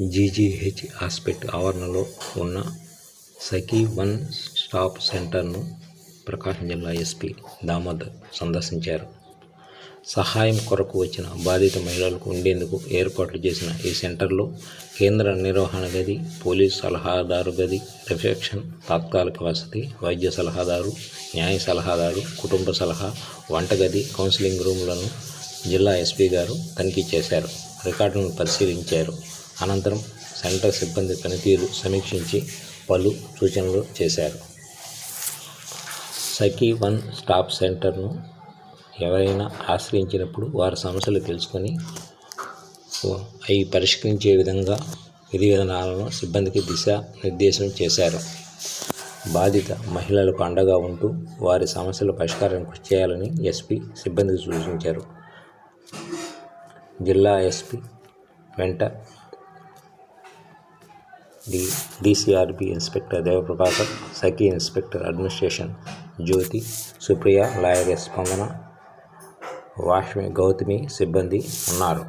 GGH hospital ఆవరణలో ఉన్న సఖీ one stop సెంటర్ను ప్రకాశం జిల్లా ఎస్పీ దామోదర్ సందర్శించారు. సహాయం కొరకు వచ్చిన బాధిత మహిళలకు ఉండేందుకు ఏర్పాట్లు చేసిన ఈ సెంటర్లో కేంద్ర నిర్వహణ గది పోలీస్ సలహాదారు గది రిసెప్షన్ తాత్కాలిక వసతి వైద్య సలహాదారు న్యాయ సలహాదారు కుటుంబ సలహా వంటగది కౌన్సిలింగ్ రూమ్లను జిల్లా ఎస్పీ గారు తనిఖీ చేశారు. రికార్డులను పరిశీలించారు. అనంతరం సెంటర్ సిబ్బంది పనితీరు సమీక్షించి పలు సూచనలు చేశారు. సఖీ వన్ స్టాప్ సెంటర్ను ఎవరైనా ఆశ్రయించినప్పుడు వారి సమస్యలు తెలుసుకొని అవి పరిష్కరించే విధంగా విధి విధానాలను సిబ్బందికి దిశానిర్దేశం చేశారు. బాధిత మహిళలకు అండగా ఉంటూ వారి సమస్యల పరిష్కారం కృషి చేయాలని ఎస్పీ సిబ్బందికి సూచించారు. జిల్లా ఎస్పీ వెంట D DCRB inspector Devaprabhakar Sakhi inspector administration Jyothi Supriya lawyer Spandana వాష్మి Gautami సిబ్బంది ఉన్నారు.